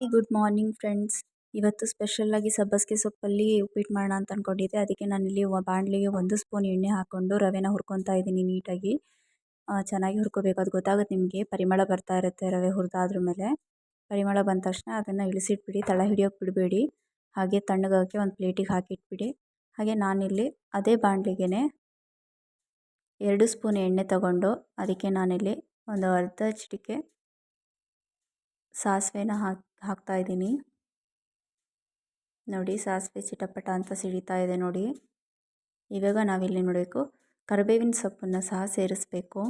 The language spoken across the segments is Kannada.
ಗುಡ್ ಮಾರ್ನಿಂಗ್ ಫ್ರೆಂಡ್ಸ್ ಇವತ್ತು ಸ್ಪೆಷಲ್ಲಾಗಿ ಸಬ್ಬಸಿಗೆ ಸೊಪ್ಪಲ್ಲಿ ಉಪ್ಪಿಟ್ಟು ಮಾಡೋಣ ಅಂತ ಅಂದ್ಕೊಂಡಿದ್ದೆ ಅದಕ್ಕೆ ನಾನಿಲ್ಲಿ ಬಾಣಲಿಗೆ ಒಂದು ಸ್ಪೂನ್ ಎಣ್ಣೆ ಹಾಕ್ಕೊಂಡು ರವೆನ ಹುರ್ಕೊತಾ ಇದ್ದೀನಿ ನೀಟಾಗಿ. ಚೆನ್ನಾಗಿ ಹುರ್ಕೋಬೇಕು. ಅದು ಗೊತ್ತಾಗುತ್ತೆ ನಿಮಗೆ. ಪರಿಮಳ ಬರ್ತಾ ಇರುತ್ತೆ ರವೆ ಹುರಿದಾದ್ರ ಮೇಲೆ. ಪರಿಮಳ ಬಂದ ತಕ್ಷಣ ಅದನ್ನು ಇಳಿಸಿಟ್ಬಿಡಿ, ತಳ ಹಿಡಿಯೋಕೆ ಬಿಡಬೇಡಿ. ಹಾಗೆ ತಣ್ಣಗಾಕಿ ಒಂದು ಪ್ಲೇಟಿಗೆ ಹಾಕಿಟ್ಬಿಡಿ. ಹಾಗೆ ನಾನಿಲ್ಲಿ ಅದೇ ಬಾಣಲಿಗೆ ಎರಡು ಸ್ಪೂನ್ ಎಣ್ಣೆ ತಗೊಂಡು, ಅದಕ್ಕೆ ನಾನಿಲ್ಲಿ ಒಂದು ಅರ್ಧ ಚಿಟಿಕೆ ಸಾಸಿವೆನ ಹಾಕಿ ಹಾಕ್ತಾಯಿದ್ದೀನಿ ನೋಡಿ, ಸಾಸಿವೆ ಚಿಟಪಟ ಅಂತ ಸಿಡಿತಾ ಇದೆ ನೋಡಿ. ಇವಾಗ ನಾವಿಲ್ಲಿ ನೋಡಬೇಕು, ಕರಿಬೇವಿನ ಸೊಪ್ಪನ್ನು ಸಹ ಸೇರಿಸ್ಬೇಕು.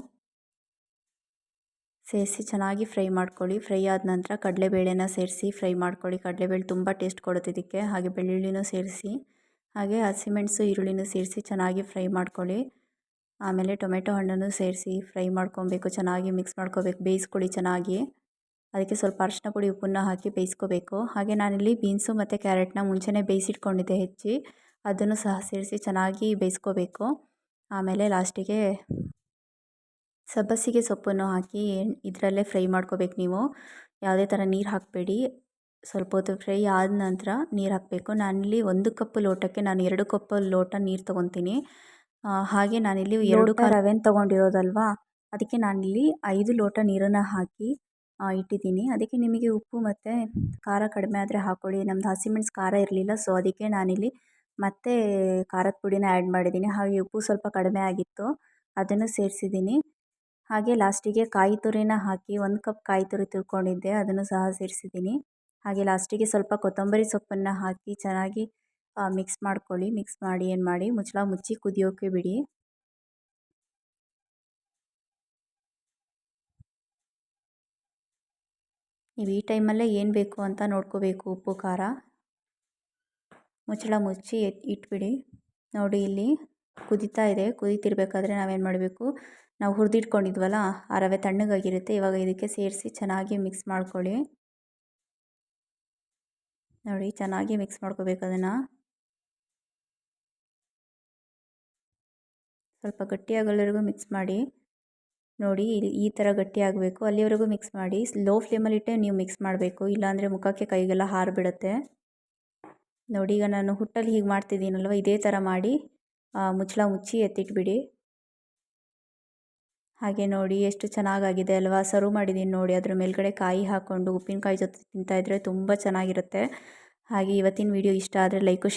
ಸೇರಿಸಿ ಚೆನ್ನಾಗಿ ಫ್ರೈ ಮಾಡ್ಕೊಳ್ಳಿ. ಫ್ರೈ ಆದ ನಂತರ ಕಡಲೆಬೇಳೆನ ಸೇರಿಸಿ ಫ್ರೈ ಮಾಡ್ಕೊಳ್ಳಿ. ಕಡಲೆಬೇಳೆ ತುಂಬ ಟೇಸ್ಟ್ ಕೊಡುತ್ತೆ ಇದಕ್ಕೆ. ಹಾಗೆ ಬೆಳ್ಳುಳ್ಳಿನೂ ಸೇರಿಸಿ, ಹಾಗೆ ಹಸಿಮೆಣಸು, ಈರುಳ್ಳಿನೂ ಸೇರಿಸಿ ಚೆನ್ನಾಗಿ ಫ್ರೈ ಮಾಡ್ಕೊಳ್ಳಿ. ಆಮೇಲೆ ಟೊಮೆಟೊ ಹಣ್ಣನ್ನು ಸೇರಿಸಿ ಫ್ರೈ ಮಾಡ್ಕೊಬೇಕು, ಚೆನ್ನಾಗಿ ಮಿಕ್ಸ್ ಮಾಡ್ಕೋಬೇಕು, ಬೇಯಿಸ್ಕೊಳ್ಳಿ ಚೆನ್ನಾಗಿ. ಅದಕ್ಕೆ ಸ್ವಲ್ಪ ಅರಿಶಿನ ಪುಡಿ ಉಪ್ಪನ್ನು ಹಾಕಿ ಬೇಯಿಸ್ಕೋಬೇಕು. ಹಾಗೆ ನಾನಿಲ್ಲಿ ಬೀನ್ಸು ಮತ್ತು ಕ್ಯಾರೆಟ್ನ ಮುಂಚೆನೇ ಬೇಯಿಸಿಟ್ಕೊಂಡಿದ್ದೆ ಹೆಚ್ಚಿ. ಅದನ್ನು ಸಹ ಸೇರಿಸಿ ಚೆನ್ನಾಗಿ ಬೇಯಿಸ್ಕೋಬೇಕು. ಆಮೇಲೆ ಲಾಸ್ಟಿಗೆ ಸಬ್ಬಸಿಗೆ ಸೊಪ್ಪನ್ನು ಹಾಕಿ ಇದರಲ್ಲೇ ಫ್ರೈ ಮಾಡ್ಕೋಬೇಕು ನೀವು. ಯಾವುದೇ ಥರ ನೀರು ಹಾಕಬೇಡಿ. ಸ್ವಲ್ಪ ಹೊತ್ತು ಫ್ರೈ ಆದ ನಂತರ ನೀರು ಹಾಕಬೇಕು. ನಾನಿಲ್ಲಿ ಒಂದು ಕಪ್ ಲೋಟಕ್ಕೆ ನಾನು ಎರಡು ಕಪ್ ಲೋಟ ನೀರು ತೊಗೊತೀನಿ. ಹಾಗೆ ನಾನಿಲ್ಲಿ ಎರಡು ರವೆನ ತೊಗೊಂಡಿರೋದಲ್ವಾ? ಅದಕ್ಕೆ ನಾನಿಲ್ಲಿ ಐದು ಲೋಟ ನೀರನ್ನು ಹಾಕಿ ಇಟ್ಟಿದ್ದೀನಿ. ಅದಕ್ಕೆ ನಿಮಗೆ ಉಪ್ಪು ಮತ್ತು ಖಾರ ಕಡಿಮೆ ಆದರೆ ಹಾಕ್ಕೊಳ್ಳಿ ನಮ್ದು ಹಸಿಮೆಣ್ಸು ಖಾರ ಇರಲಿಲ್ಲ ಸೊ ಅದಕ್ಕೆ ನಾನಿಲ್ಲಿ ಮತ್ತೆ ಖಾರದ ಪುಡಿನ ಆ್ಯಡ್ ಮಾಡಿದ್ದೀನಿ. ಹಾಗೆ ಉಪ್ಪು ಸ್ವಲ್ಪ ಕಡಿಮೆ ಆಗಿತ್ತು, ಅದನ್ನು ಸೇರಿಸಿದ್ದೀನಿ. ಹಾಗೆ ಲಾಸ್ಟಿಗೆ ಕಾಯಿ ತುರಿನ ಹಾಕಿ ಒಂದು ಕಪ್ ಕಾಯಿ ತುರಿ ತುರ್ಕೊಂಡಿದ್ದೆ, ಅದನ್ನು ಸಹ ಸೇರಿಸಿದ್ದೀನಿ. ಹಾಗೆ ಲಾಸ್ಟಿಗೆ ಸ್ವಲ್ಪ ಕೊತ್ತಂಬರಿ ಸೊಪ್ಪನ್ನು ಹಾಕಿ ಚೆನ್ನಾಗಿ ಮಿಕ್ಸ್ ಮಾಡ್ಕೊಳ್ಳಿ. ಮಿಕ್ಸ್ ಮಾಡಿ ಏನು ಮಾಡಿ ಮುಚ್ಚಳ ಮುಚ್ಚಿ ಕುದಿಯೋಕೆ ಬಿಡಿ. ನೀವು ಈ ಟೈಮಲ್ಲೇ ಏನು ಬೇಕು ಅಂತ ನೋಡ್ಕೋಬೇಕು, ಉಪ್ಪು, ಖಾರ? ಮುಚ್ಚಳ ಮುಚ್ಚಿ ಇಟ್ಬಿಡಿ. ನೋಡಿ, ಇಲ್ಲಿ ಕುದೀತಾ ಇದೆ. ಕುದೀತಿರ್ಬೇಕಾದ್ರೆ ನಾವೇನು ಮಾಡಬೇಕು? ನಾವು ಹುರಿದಿಟ್ಕೊಂಡಿದ್ವಲ್ಲ, ಆ ರವೆ ತಣ್ಣಗಾಗಿರುತ್ತೆ. ಇವಾಗ ಇದಕ್ಕೆ ಸೇರಿಸಿ ಚೆನ್ನಾಗಿ ಮಿಕ್ಸ್ ಮಾಡ್ಕೊಳ್ಳಿ. ನೋಡಿ, ಚೆನ್ನಾಗಿ ಮಿಕ್ಸ್ ಮಾಡ್ಕೋಬೇಕು ಅದನ್ನು. ಸ್ವಲ್ಪ ಗಟ್ಟಿಯಾಗಲ್ಲರಿಗೂ ಮಿಕ್ಸ್ ಮಾಡಿ. ನೋಡಿ ಈ ಥರ ಗಟ್ಟಿ ಆಗಬೇಕು. ಅಲ್ಲಿವರೆಗೂ ಮಿಕ್ಸ್ ಮಾಡಿ ಲೋ ಫ್ಲೇಮಲ್ಲಿಟ್ಟೆ ನೀವು ಮಿಕ್ಸ್ ಮಾಡಬೇಕು. ಇಲ್ಲಾಂದರೆ ಮುಖಕ್ಕೆ ಕೈಗೆಲ್ಲ ಹಾರಿಬಿಡುತ್ತೆ ನೋಡಿ ಈಗ ನಾನು ಹುಟ್ಟಲ್ಲಿ ಹೀಗೆ ಮಾಡ್ತಿದ್ದೀನಲ್ವ? ಇದೇ ಥರ ಮಾಡಿ ಮುಚ್ಚಳ ಮುಚ್ಚಿ ಎತ್ತಿಟ್ಬಿಡಿ. ಹಾಗೆ ನೋಡಿ ಎಷ್ಟು ಚೆನ್ನಾಗಾಗಿದೆ ಅಲ್ವಾ? ಸರ್ವ್ ಮಾಡಿದ್ದೀನಿ ನೋಡಿ. ಅದ್ರ ಮೇಲ್ಗಡೆ ಕಾಯಿ ಹಾಕ್ಕೊಂಡು ಉಪ್ಪಿನಕಾಯಿ ಜೊತೆ ತಿಂತಾಯಿದ್ರೆ ತುಂಬ ಚೆನ್ನಾಗಿರುತ್ತೆ. ಹಾಗೆ ಇವತ್ತಿನ ವಿಡಿಯೋ ಇಷ್ಟ ಆದರೆ ಲೈಕು